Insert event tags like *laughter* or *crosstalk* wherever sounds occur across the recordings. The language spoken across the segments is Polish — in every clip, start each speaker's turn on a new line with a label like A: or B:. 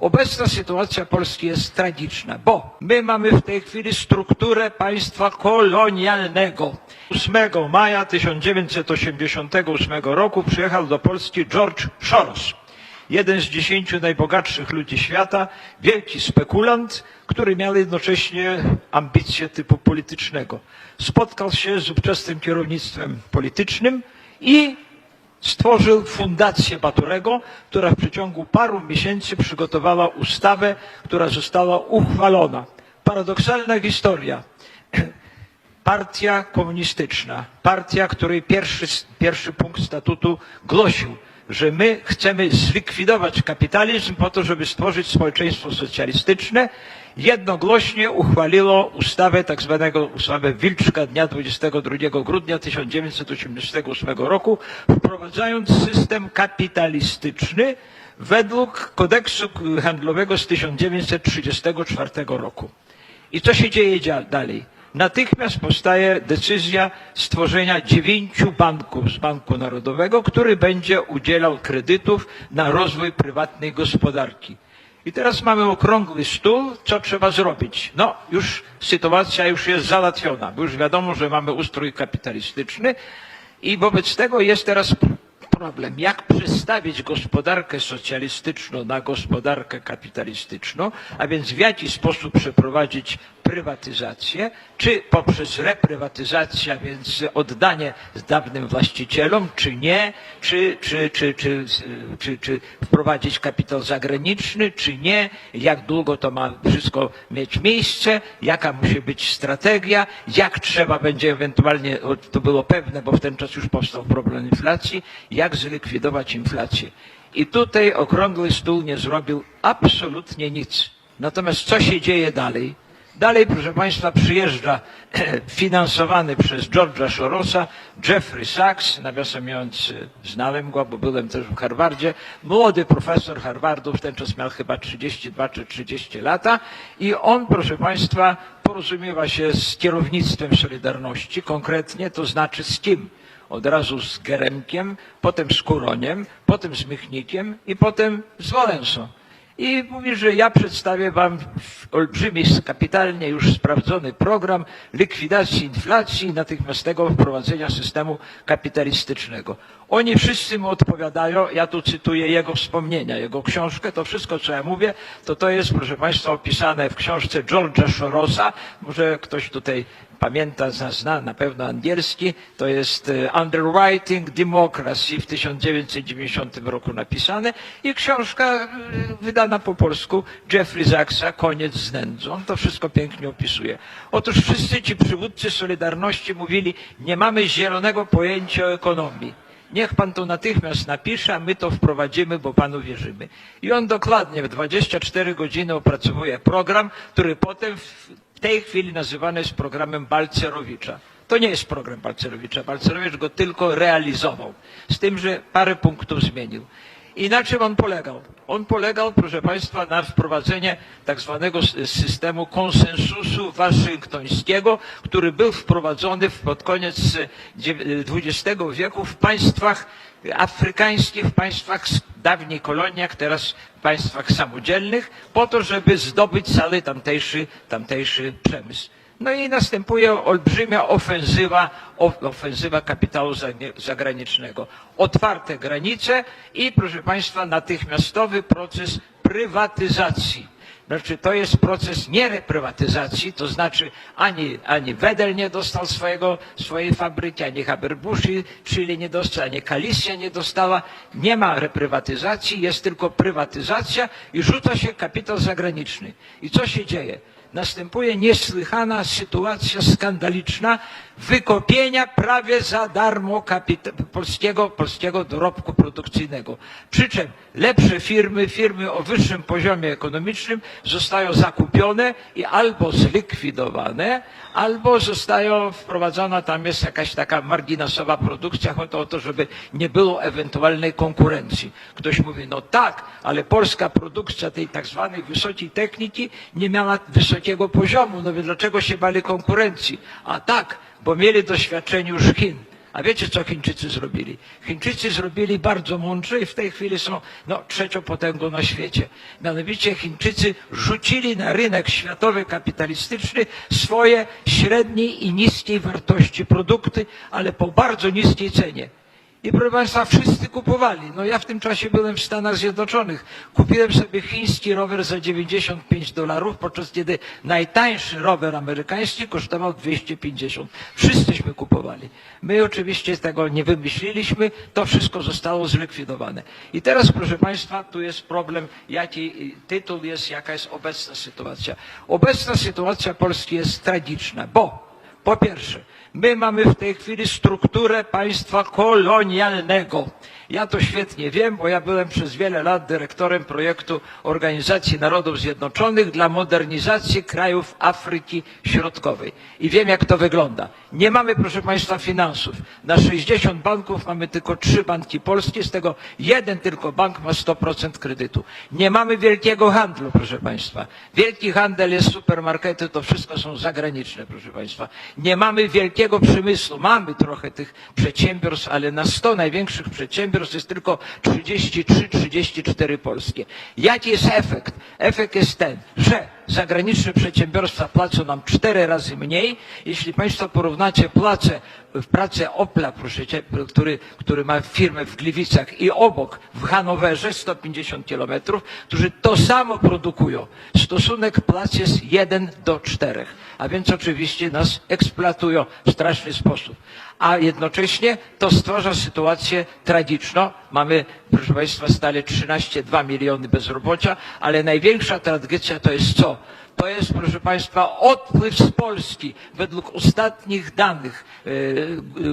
A: Obecna sytuacja Polski jest tragiczna, bo my mamy w tej chwili strukturę państwa kolonialnego. 8 maja 1988 roku przyjechał do Polski George Soros jeden z dziesięciu najbogatszych ludzi świata, wielki spekulant, który miał jednocześnie ambicje typu politycznego. Spotkał się z ówczesnym kierownictwem politycznym i stworzył fundację Baturego, która w przeciągu paru miesięcy przygotowała ustawę, która została uchwalona. Paradoksalna historia. Partia komunistyczna, partia, której pierwszy, pierwszy punkt statutu głosił, że my chcemy zlikwidować kapitalizm po to, żeby stworzyć społeczeństwo socjalistyczne, jednogłośnie uchwaliło ustawę tak zwanego ustawę Wilczka dnia 22 grudnia 1988 roku, wprowadzając system kapitalistyczny według kodeksu handlowego z 1934 roku. I co się dzieje dalej? Natychmiast powstaje decyzja stworzenia dziewięciu banków z Banku Narodowego, który będzie udzielał kredytów na rozwój prywatnej gospodarki. I teraz mamy okrągły stół, co trzeba zrobić. No, już sytuacja już jest załatwiona, bo już wiadomo, że mamy ustrój kapitalistyczny i wobec tego jest teraz problem, jak przestawić gospodarkę socjalistyczną na gospodarkę kapitalistyczną, a więc w jaki sposób przeprowadzić prywatyzację, czy poprzez reprywatyzację, a więc oddanie dawnym właścicielom, czy nie, czy, czy, czy, czy, czy, czy wprowadzić kapitał zagraniczny, czy nie, jak długo to ma wszystko mieć miejsce, jaka musi być strategia, jak trzeba będzie ewentualnie, to było pewne, bo w ten czas już powstał problem inflacji, jak zlikwidować inflację. I tutaj okrągły stół nie zrobił absolutnie nic. Natomiast co się dzieje dalej? Dalej, proszę Państwa, przyjeżdża *clears throat* finansowany przez George'a Sorosa Jeffrey Sachs, nawiasem mówiąc, znałem go, bo byłem też w Harvardzie, młody profesor Harvardu, w ten czas miał chyba 32 czy 30 lata i on, proszę Państwa, porozumiewa się z kierownictwem Solidarności, konkretnie, to znaczy z kim? Od razu z Geremkiem, potem z Kuroniem, potem z Michnikiem i potem z Wałęsą. I mówi, że ja przedstawię Wam olbrzymi, kapitalnie już sprawdzony program likwidacji inflacji i natychmiastowego wprowadzenia systemu kapitalistycznego. Oni wszyscy mu odpowiadają, ja tu cytuję jego wspomnienia, jego książkę, to wszystko co ja mówię, to to jest proszę Państwa opisane w książce George'a Sorosa, może ktoś tutaj pamięta, zna, na pewno angielski, to jest e, Underwriting Democracy w 1990 roku napisane i książka e, wydana po polsku Jeffrey Sachsa, Koniec z nędzą. On to wszystko pięknie opisuje. Otóż wszyscy ci przywódcy Solidarności mówili, nie mamy zielonego pojęcia o ekonomii. Niech pan to natychmiast napisze, a my to wprowadzimy, bo panu wierzymy. I on dokładnie w 24 godziny opracowuje program, który potem w tej chwili nazywany jest programem Balcerowicza. To nie jest program Balcerowicza. Balcerowicz go tylko realizował. Z tym, że parę punktów zmienił. I na czym on polegał? On polegał, proszę Państwa, na wprowadzenie tak zwanego systemu konsensusu waszyngtońskiego, który był wprowadzony pod koniec e, dziew- XX wieku w państwach afrykańskich, w państwach dawniej koloniach, teraz w państwach samodzielnych, po to, żeby zdobyć cały tamtejszy, tamtejszy przemysł. No i następuje olbrzymia ofensywa, of- ofensywa kapitału zagranicznego. Otwarte granice i, proszę Państwa, natychmiastowy proces prywatyzacji. Znaczy, to jest proces nie reprywatyzacji, to znaczy ani, ani Wedel nie dostał swojego, swojej fabryki, ani Haberbushi, czyli nie dostał, ani Kalisja nie dostała. Nie ma reprywatyzacji, jest tylko prywatyzacja i rzuca się kapitał zagraniczny. I co się dzieje? Następuje niesłychana sytuacja skandaliczna wykopienia prawie za darmo polskiego, polskiego dorobku produkcyjnego. Przy czym lepsze firmy, firmy o wyższym poziomie ekonomicznym zostają zakupione i albo zlikwidowane, albo zostają wprowadzona, tam jest jakaś taka marginesowa produkcja, chodzi o to, żeby nie było ewentualnej konkurencji. Ktoś mówi, no tak, ale polska produkcja tej tak zwanej wysokiej techniki nie miała wysokiego poziomu, no więc dlaczego się bali konkurencji? A tak, bo mieli doświadczenie już Chin. A wiecie, co Chińczycy zrobili? Chińczycy zrobili bardzo mądrze i w tej chwili są no, trzecią potęgą na świecie. Mianowicie Chińczycy rzucili na rynek światowy kapitalistyczny swoje średniej i niskiej wartości produkty, ale po bardzo niskiej cenie. I proszę Państwa, wszyscy kupowali. No ja w tym czasie byłem w Stanach Zjednoczonych. Kupiłem sobie chiński rower za 95 dolarów, podczas kiedy najtańszy rower amerykański kosztował 250. Wszyscyśmy kupowali. My oczywiście tego nie wymyśliliśmy, to wszystko zostało zlikwidowane. I teraz, proszę Państwa, tu jest problem, jaki tytuł jest, jaka jest obecna sytuacja. Obecna sytuacja Polski jest tragiczna, bo po pierwsze, my mamy w tej chwili strukturę państwa kolonialnego. Ja to świetnie wiem, bo ja byłem przez wiele lat dyrektorem projektu Organizacji Narodów Zjednoczonych dla modernizacji krajów Afryki Środkowej. I wiem, jak to wygląda. Nie mamy, proszę Państwa, finansów. Na 60 banków mamy tylko trzy banki polskie, z tego jeden tylko bank ma 100% kredytu. Nie mamy wielkiego handlu, proszę Państwa. Wielki handel jest supermarkety, to wszystko są zagraniczne, proszę Państwa. Nie mamy wielkiego przemysłu. Mamy trochę tych przedsiębiorstw, ale na 100 największych przedsiębiorstw jest tylko 33-34 polskie. Jaki jest efekt? Efekt jest ten, że zagraniczne przedsiębiorstwa płacą nam cztery razy mniej. Jeśli Państwo porównacie płacę, pracę Opla, proszę cię, który, który ma firmę w Gliwicach i obok w Hanowerze 150 kilometrów, którzy to samo produkują. Stosunek płac jest 1 do 4, a więc oczywiście nas eksploatują w straszny sposób. A jednocześnie to stwarza sytuację tragiczną. Mamy, proszę Państwa, stale 13,2 miliony bezrobocia, ale największa tragedia to jest co? To jest, proszę Państwa, odpływ z Polski. Według ostatnich danych e,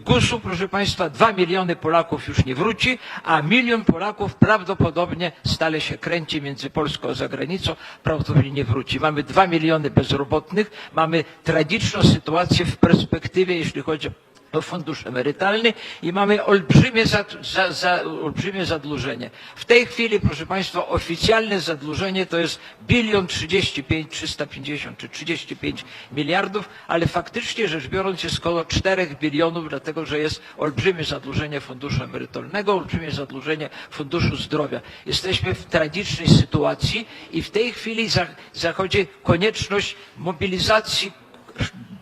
A: GUS-u, proszę Państwa, 2 miliony Polaków już nie wróci, a milion Polaków prawdopodobnie stale się kręci między Polską a zagranicą, prawdopodobnie nie wróci. Mamy 2 miliony bezrobotnych, mamy tragiczną sytuację w perspektywie, jeśli chodzi o fundusz emerytalny i mamy olbrzymie, za, za, za, olbrzymie zadłużenie. W tej chwili, proszę Państwa, oficjalne zadłużenie to jest bilion 35, 350 czy 35 miliardów, ale faktycznie rzecz biorąc jest około 4 bilionów, dlatego że jest olbrzymie zadłużenie funduszu emerytalnego, olbrzymie zadłużenie funduszu zdrowia. Jesteśmy w tragicznej sytuacji i w tej chwili za- zachodzi konieczność mobilizacji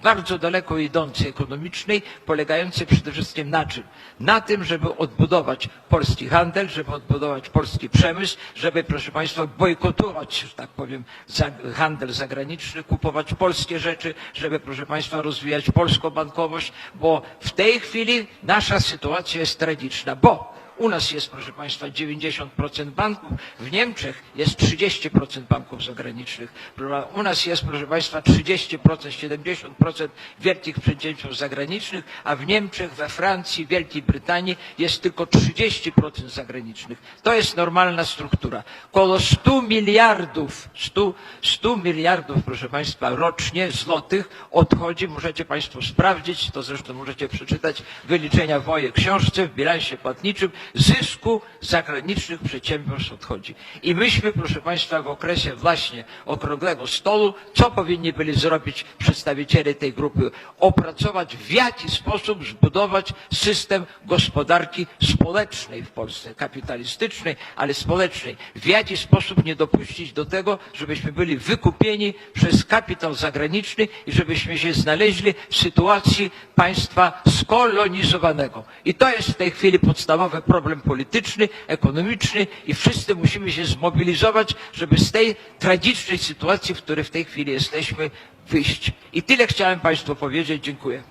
A: bardzo daleko idącej ekonomicznej, polegającej przede wszystkim na czym? Na tym, żeby odbudować polski handel, żeby odbudować polski przemysł, żeby, proszę Państwa, bojkotować, że tak powiem, handel zagraniczny, kupować polskie rzeczy, żeby, proszę Państwa, rozwijać polską bankowość, bo w tej chwili nasza sytuacja jest tragiczna, bo u nas jest, proszę Państwa, 90% banków, w Niemczech jest 30% banków zagranicznych. U nas jest, proszę Państwa, 30%, 70% wielkich przedsiębiorstw zagranicznych, a w Niemczech, we Francji, Wielkiej Brytanii jest tylko 30% zagranicznych. To jest normalna struktura. Koło 100 miliardów, 100, 100 miliardów, proszę Państwa, rocznie złotych odchodzi, możecie Państwo sprawdzić, to zresztą możecie przeczytać wyliczenia w mojej książce, w bilansie płatniczym, zysku zagranicznych przedsiębiorstw odchodzi. I myśmy, proszę Państwa, w okresie właśnie okrągłego stołu, co powinni byli zrobić przedstawiciele tej grupy? Opracować w jaki sposób zbudować system gospodarki społecznej w Polsce, kapitalistycznej, ale społecznej. W jaki sposób nie dopuścić do tego, żebyśmy byli wykupieni przez kapitał zagraniczny i żebyśmy się znaleźli w sytuacji państwa skolonizowanego. I to jest w tej chwili podstawowy problem polityczny, ekonomiczny i wszyscy musimy się zmobilizować, żeby z tej tragicznej sytuacji, w której w tej chwili jesteśmy, wyjść. I tyle chciałem Państwu powiedzieć. Dziękuję.